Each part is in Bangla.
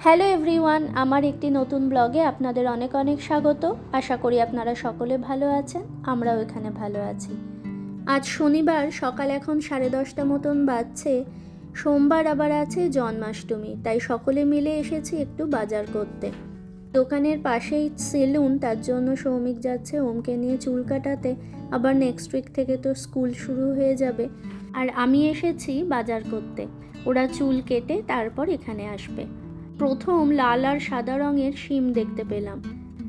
হ্যালো এভরিওয়ান, আমার একটি নতুন ব্লগে আপনাদের অনেক অনেক স্বাগত। আশা করি আপনারা সকলে ভালো আছেন, আমরাও এখানে ভালো আছি। আজ শনিবার, সকাল এখন সাড়ে দশটা মতন বাজছে। সোমবার আবার আছে জন্মাষ্টমী, তাই সকলে মিলে এসেছি একটু বাজার করতে। দোকানের পাশেই সেলুন, তার জন্য সৌমিক যাচ্ছে ওমকে নিয়ে চুল কাটাতে। আবার নেক্সট উইক থেকে তো স্কুল শুরু হয়ে যাবে। আর আমি এসেছি বাজার করতে। ওরা চুল কেটে তারপর এখানে আসবে। প্রথম লাল আর সাদা রঙের শিম দেখতে পেলাম।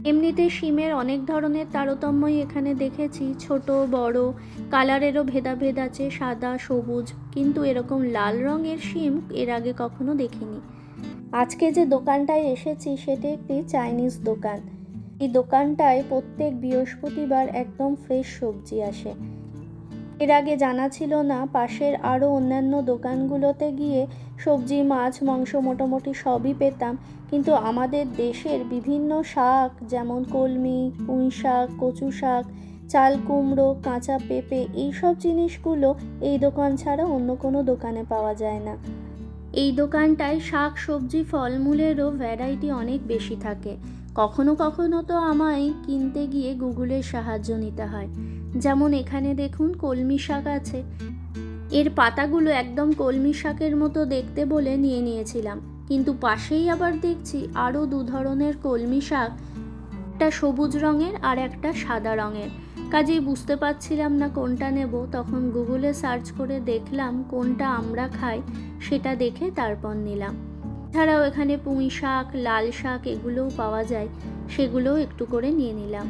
এমনিতে শিমের অনেক ধরনের তারতম্যই এখানে দেখেছি। ছোট, বড়, কালারেরও ভেদাভেদ আছে, সাদা, সবুজ, কিন্তু এরকম লাল রঙের শিম এর আগে কখনো দেখিনি। আজকে যে দোকানটায় এসেছি সেটা একটি চাইনিজ দোকান। এই দোকানটায় প্রত্যেক বৃহস্পতিবার একদম ফ্রেশ সবজি আসে। এর আগে জানা ছিল না, পাশের আরও অন্যান্য দোকানগুলোতে গিয়ে সবজি, মাছ, মাংস মোটামুটি সবই পেতাম। কিন্তু আমাদের দেশের বিভিন্ন শাক, যেমন কলমি, পুঁই শাক, কচু শাক, চাল কুমড়ো, কাঁচা পেঁপে এইসব জিনিসগুলো এই দোকান ছাড়া অন্য কোনো দোকানে পাওয়া যায় না। এই দোকানটায় শাক, সবজি, ফলমূলেরও ভ্যারাইটি অনেক বেশি থাকে। কখনো কখনো তো আমায় কিনতে গিয়ে গুগলের সাহায্য নিতে হয়। যেমন এখানে দেখুন কলমি শাক আছে। এর পাতাগুলো একদম কলমি শাকের মতো দেখতে বলে নিয়ে নিয়েছিলাম। কিন্তু পাশেই আবার দেখছি আরও দু ধরনের কলমি শাক। একটা সবুজ রঙের আর একটা সাদা রঙের। কাজেই বুঝতে পারছিলাম না কোনটা নেব। তখন গুগলে সার্চ করে দেখলাম কোনটা আমরা খাই সেটা দেখে তারপর নিলাম। এছাড়াও এখানে পুঁই শাক, লাল শাক এগুলোও পাওয়া যায়, সেগুলোও একটু করে নিয়ে নিলাম।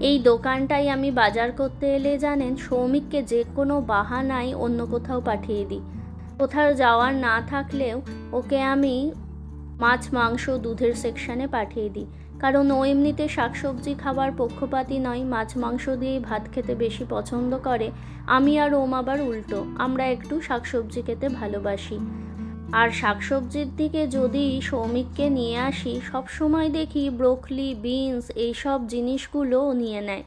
এই দোকানটাই আমি বাজার করতে এলে জানেন সৌমিককে যে কোনো বাহানায় অন্য কোথাও পাঠিয়ে দিই। কোথাও যাওয়ার না থাকলেও ওকে আমি মাছ, মাংস, দুধের সেকশানে পাঠিয়ে দিই। কারণ ও এমনিতে শাকসবজি খাবার পক্ষপাতী নয়, মাছ, মাংস দিয়েই ভাত খেতে বেশি পছন্দ করে। আমি আর ওম আবার উল্টো, আমরা একটু শাকসবজি খেতে ভালোবাসি। আর শাকসবজির দিকে যদি সৌমিককে নিয়ে আসি সব সময় দেখি ব্রোকলি, বিনস এইসব জিনিসগুলো নিয়ে নেয়।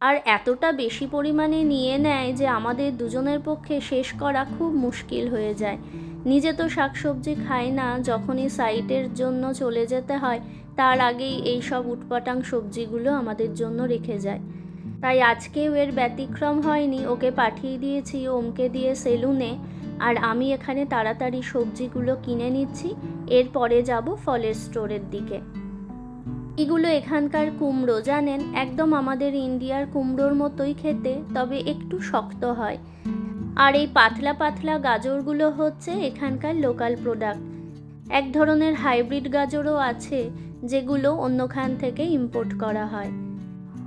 আর এতটা বেশি পরিমাণে নিয়ে নেয় যে আমাদের দুজনের পক্ষে শেষ করা খুব মুশকিল হয়ে যায়। নিজে তো শাকসবজি খায় না, যখনই সাইটের জন্য চলে যেতে হয়, তার আগেই এই সব উটপাটাং সবজিগুলো আমাদের জন্য রেখে যায়। তাই আজকেও এর ব্যতিক্রম হয়নি। ওকে পাঠিয়ে দিয়েছি, ওমকে দিয়ে সেলুনে। আর আমি এখানে তাড়াতাড়ি সবজিগুলো কিনে নিচ্ছি, এরপরে যাব ফলের স্টোরের দিকে। এগুলো এখানকার কুমড়ো, জানেন? একদম আমাদের ইন্ডিয়ার কুমড়োর মতোই খেতে, তবে একটু শক্ত হয়। আর এই পাতলা পাতলা গাজরগুলো হচ্ছে এখানকার লোকাল প্রোডাক্ট। এক ধরনের হাইব্রিড গাজরও আছে, যেগুলো অন্যখান থেকে ইম্পোর্ট করা হয়।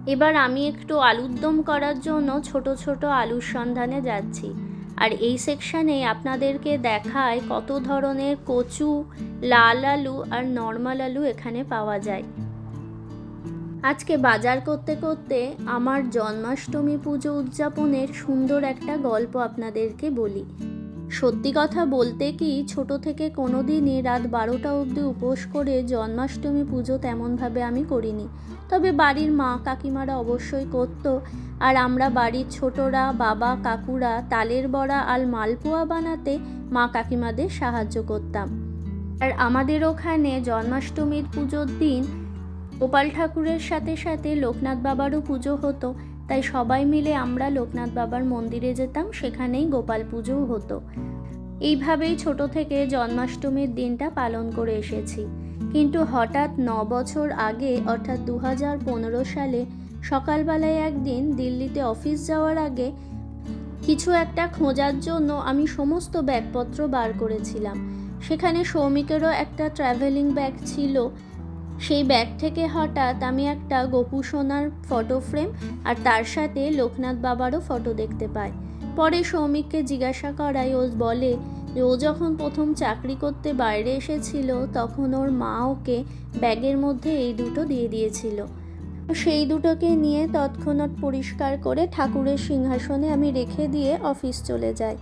এবার আমি একটু আলুর দম করার জন্য ছোট ছোট আলুর সন্ধানে যাচ্ছি। আর এই সেকশানে আপনাদেরকে দেখায় কত ধরনের কচু, লাল আলু আর নর্মাল আলু এখানে পাওয়া যায়। আজকে বাজার করতে করতে আমার জন্মাষ্টমী পুজো উদযাপনের সুন্দর একটা গল্প আপনাদেরকে বলি। সত্যি কথা বলতে কি, ছোট থেকে কোনো দিনই রাত বারোটা অবধি উপোস করে জন্মাষ্টমী পুজো তেমনভাবে আমি করিনি। তবে বাড়ির মা কাকিমারা অবশ্যই করতো। আর আমরা বাড়ির ছোটরা, বাবা, কাকুরা, তালের বড়া আর মালপোয়া বানাতে মা কাকিমাদের সাহায্য করতাম। আর আমাদের ওখানে জন্মাষ্টমীর পুজোর দিন গোপাল ঠাকুরের সাথে সাথে লোকনাথ বাবারও পুজো হতো। তাই সবাই মিলে আমরা লোকনাথ বাবার মন্দিরে যেতাম, সেখানেই গোপাল পুজোও হতো। এইভাবেই ছোট থেকে জন্মাষ্টমীর দিনটা পালন করে এসেছি। কিন্তু হঠাৎ ন বছর আগে, অর্থাৎ দু সালে, সকালবেলায় একদিন দিল্লিতে অফিস যাওয়ার আগে কিছু একটা খোঁজার জন্য আমি সমস্ত ব্যাগপত্র বার করেছিলাম। সেখানে সৌমিকেরও একটা ট্রাভেলিং ব্যাগ ছিল। সেই ব্যাগ থেকে হঠাৎ আমি একটা গোপু সোনার ফটো ফ্রেম আর তার সাথে লোকনাথ বাবারও ফটো দেখতে পাই। পরে সৌমিককে জিজ্ঞাসা করায়, ও বলে, যে ও যখন প্রথম চাকরি করতে বাইরে এসেছিল, তখন ওর মা ওকে ব্যাগের মধ্যে এই দুটো দিয়ে দিয়েছিল। সেই দুটোকে নিয়ে তৎক্ষণাৎ পরিষ্কার করে ঠাকুরের সিংহাসনে আমি রেখে দিয়ে অফিস চলে যাই।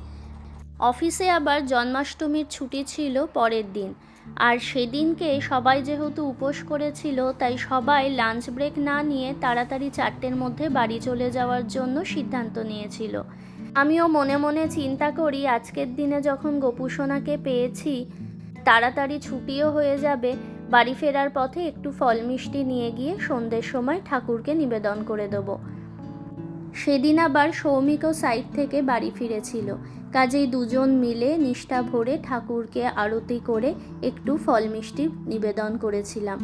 অফিসে আবার জন্মাষ্টমীর ছুটি ছিল পরের দিন। আর সেদিনকে সবাই যেহেতু উপোস করেছিল, তাই সবাই লাঞ্চ ব্রেক না নিয়ে তাড়াতাড়ি চারটের মধ্যে বাড়ি চলে যাওয়ার জন্য সিদ্ধান্ত নিয়েছিল। আমিও মনে মনে চিন্তা করি, আজকের দিনে যখন গোপুসোনাকে পেয়েছি, তাড়াতাড়ি ছুটিও হয়ে যাবে, বাড়ি ফেরার পথে একটু ফল মিষ্টি নিয়ে গিয়ে সন্ধ্যের সময় ঠাকুরকে নিবেদন করে দেবো। সেদিন আবার সৌমিকও সাইড থেকে বাড়ি ফিরেছিল। কাজেই দুজন মিলে নিষ্ঠা ভরে ঠাকুরকে আরতি করে একটু ফল মিষ্টি নিবেদন করেছিলাম।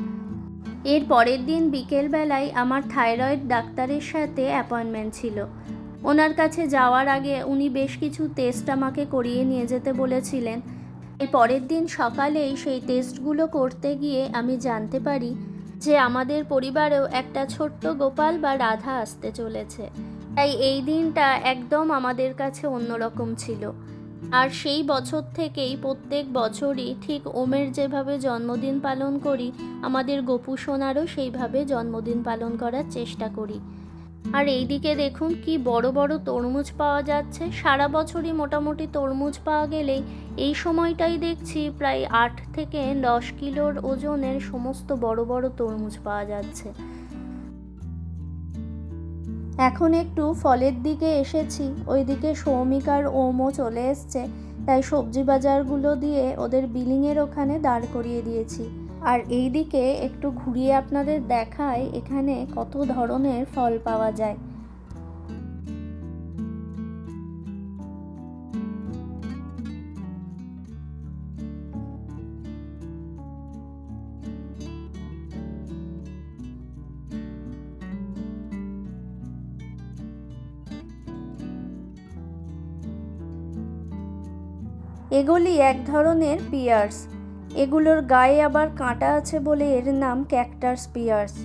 এর পরের দিন বিকেলবেলায় আমার থাইরয়েড ডাক্তারের সাথে অ্যাপয়েন্টমেন্ট ছিল। ওনার কাছে যাওয়ার আগে উনি বেশ কিছু টেস্ট আমাকে করিয়ে নিয়ে যেতে বলেছিলেন। এই পরের দিন সকালেই সেই টেস্টগুলো করতে গিয়ে আমি জানতে পারি যে আমাদের পরিবারেও একটা ছোট্ট গোপাল বা রাধা আসতে চলেছে। তাই এই দিনটা একদম আমাদের কাছে অন্যরকম ছিল। আর সেই বছর থেকেই প্রত্যেক বছরই ঠিক ওমের যেভাবে জন্মদিন পালন করি, আমাদের গোপু সোনারও সেইভাবে জন্মদিন পালন করার চেষ্টা করি। আর এইদিকে দেখুন কি বড় বড় তরমুজ পাওয়া যাচ্ছে। সারা বছরই মোটামুটি তরমুজ পাওয়া গেলেই এই সময়টাই দেখছি প্রায় আট থেকে দশ কিলোর ওজনের সমস্ত বড় বড় তরমুজ পাওয়া যাচ্ছে। এখন একটু ফলের দিকে এসেছি। ওইদিকে সৌমিক আর ওমও চলে এসছে। তাই সবজি বাজারগুলো দিয়ে ওদের বিলিংয়ের ওখানে দাঁড় করিয়ে দিয়েছি। আর এই দিকে একটু ঘুরিয়ে আপনাদের দেখায় এখানে কত ধরনের ফল পাওয়া যায়। এগুলি এক ধরনের পিয়ার্স। এগুলোর গায়ে আবার কাঁটা আছে বলে এর নাম ক্যাকটাস পিয়ার্স।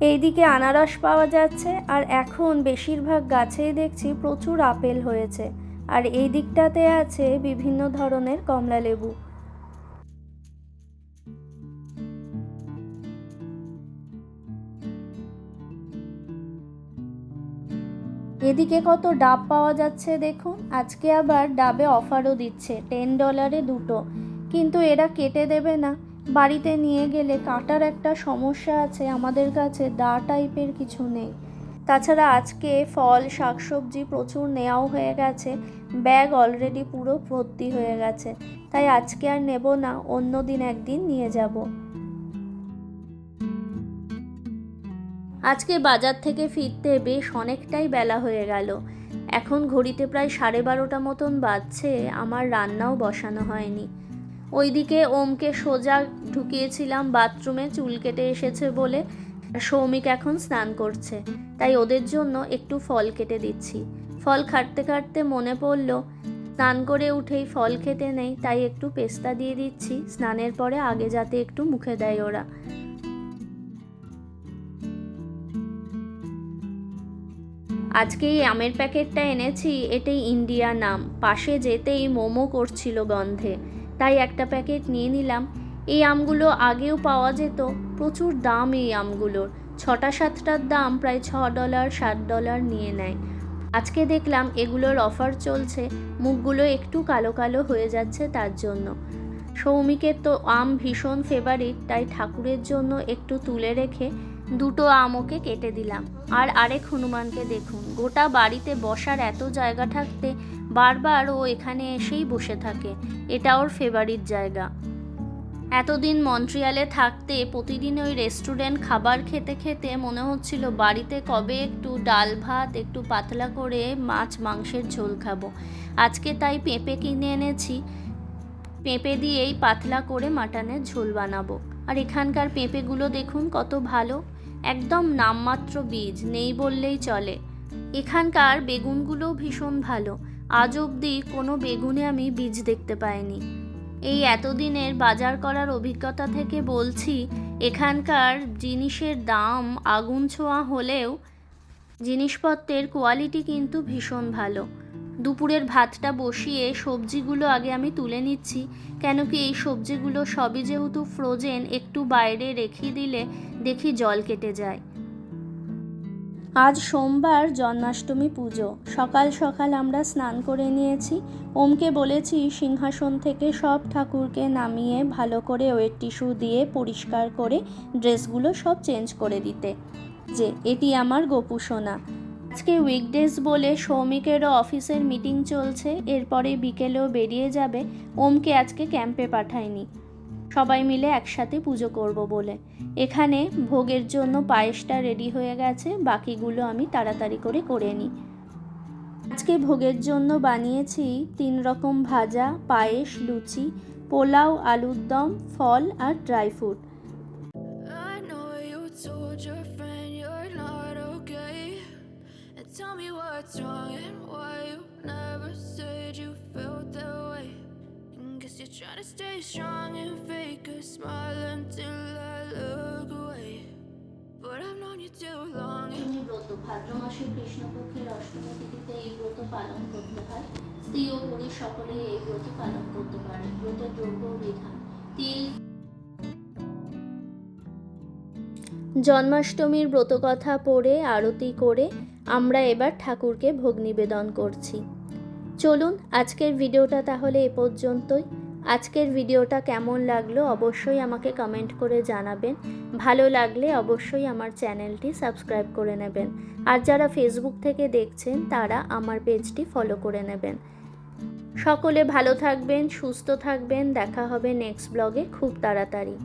এইদিকে আনারস পাওয়া যাচ্ছে আর এখন বেশিরভাগ গাছেই দেখছি প্রচুর আপেল হয়েছে। আর এই দিকটাতে আছে বিভিন্ন ধরনের কমলা লেবু এদিকে কত ডাব পাওয়া যাচ্ছে দেখুন। আজকে আবার ডাবে অফারও দিচ্ছে টেন ডলারে দুটো। কিন্তু এরা কেটে দেবে না। বাড়িতে নিয়ে গেলে কাটার একটা সমস্যা আছে, আমাদের কাছে দা টাইপের কিছু নেই। তাছাড়া আজকে ফল, শাকসবজি প্রচুর নেওয়াও হয়ে গেছে, ব্যাগ অলরেডি পুরো ভর্তি হয়ে গেছে। তাই আজকে আর নেব না অন্য দিন একদিন নিয়ে যাব। আজকে বাজার থেকে ফিরতে বেশ অনেকটাই বেলা হয়ে গেল। এখন ঘড়িতে প্রায় সাড়ে বারোটা মতন বাজছে, আমার রান্নাও বসানো হয়নি। ওইদিকে ওমকে সোজা ঢুকিয়েছিলাম বাথরুমে, চুল কেটে এসেছে বলে। সৌমিক এখন স্নান করছে, তাই ওদের জন্য একটু ফল কেটে দিচ্ছি। ফল খাটতে খাটতে মনে পড়ল, স্নান করে উঠেই ফল খেতে নেই, তাই একটু পেস্তা দিয়ে দিচ্ছি। স্নানের পরে আগে যাতে একটু মুখে দেয় ওরা। আজকে এই আমের প্যাকেটটা এনেছি, এটাই ইন্ডিয়া নাম। পাশে যেতেই মোমো করছিল গন্ধে। তাই একটা প্যাকেট নিয়ে নিলাম। এই আমগুলো আগেও পাওয়া যেত, প্রচুর দাম এই আমগুলোর। ছটা সাতটার দাম, প্রায় ছ ডলার, সাত ডলার নিয়ে নেয়। আজকে দেখলাম এগুলোর অফার চলছে, মুখগুলো একটু কালো কালো হয়ে যাচ্ছে তার জন্য। সৌমিকের তো আম ভীষণ ফেভারিট তাই ঠাকুরের জন্য একটু তুলে রেখে দুটো আম ওকে কেটে দিলাম। আর আরেক হনুমানকে দেখুন, গোটা বাড়িতে বসার এত জায়গা থাকতে বারবার ও এখানে এসেই বসে থাকে। এটা ওর ফেভারিট জায়গা। এতদিন মন্ট্রিয়ালে থাকতে প্রতিদিন ওই রেস্টুরেন্ট খাবার খেতে খেতে মনে হচ্ছিল, বাড়িতে কবে একটু ডাল ভাত, একটু পাতলা করে মাছ মাংসের ঝোল খাব। আজকে তাই পেঁপে কিনে এনেছি। পেঁপে দিয়েই পাতলা করে মাটনের ঝোল বানাবো। আর এখানকার পেঁপেগুলো দেখুন কত ভালো। একদম নামমাত্র বীজ, নেই বললেই চলে। এখানকার বেগুনগুলোও ভীষণ ভালো। আজ অবধি কোনো বেগুনে আমি বীজ দেখতে পাইনি। এই এতদিনের বাজার করার অভিজ্ঞতা থেকে বলছি, এখানকার জিনিসের দাম আগুন ছোঁয়া হলেও জিনিসপত্রের কোয়ালিটি কিন্তু ভীষণ ভালো। দুপুরের ভাতটা বসিয়ে সবজিগুলো আগে আমি তুলে নিচ্ছি, কেন কি এই সবজিগুলো সবই যেহেতু ফ্রোজেন একটু বাইরে রেখে দিলে দেখি জল কেটে যায়। আজ সোমবার জন্মাষ্টমী পুজো। সকাল সকাল আমরা স্নান করে নিয়েছি। ওমকে বলেছি সিংহাসন থেকে সব ঠাকুরকে নামিয়ে ভালো করে ওয়েট টিস্যু দিয়ে পরিষ্কার করে ড্রেসগুলো সব চেঞ্জ করে দিতে। যে, এটি আমার গোপু সোনা। আজকে উইকডেজ বলে সৌমিকেরও অফিসের মিটিং চলছে। এরপরে বিকেলেও বেরিয়ে যাবে। ওমকে আজকে ক্যাম্পে পাঠায়নি সবাই মিলে একসাথে পুজো করব বলে। এখানে ভোগের জন্য পায়েসটা রেডি হয়ে গেছে, বাকিগুলো আমি তাড়াতাড়ি করে করে নিই। আজকে ভোগের জন্য বানিয়েছি তিন রকম ভাজা, পায়েস, লুচি, পোলাও, আলুর দম, ফল আর dry fruit tell me what's wrong and why you never said you felt that way. Guess you're trying to stay strong and fake a smile until I look away. But I've known you too long. Ashtami ব্রত ভাদ্র মাসের কৃষ্ণপক্ষের অষ্টমী তিথিতে এই ব্রত পালন করতে হয়। স্ত্রী ও সকলেই এই ব্রত পালন করতে পারে দ্রব্য বিধান। তিল জন্মাষ্টমীর ব্রতকথা পড়ে, আরতি করে আমরা এবার ঠাকুরকে ভোগ নিবেদন করছি। চলুন আজকের ভিডিওটা তাহলে এ পর্যন্তই। আজকের ভিডিওটা কেমন লাগল অবশ্যই আমাকে কমেন্ট করে জানাবেন। ভালো লাগলে অবশ্যই আমার চ্যানেলটি সাবস্ক্রাইব করে নেবেন। আর যারা ফেসবুক থেকে দেখছেন, তারা আমার পেজটি ফলো করে নেবেন। সকলে ভালো থাকবেন, সুস্থ থাকবেন। দেখা হবে নেক্সট ব্লগে খুব তাড়াতাড়ি।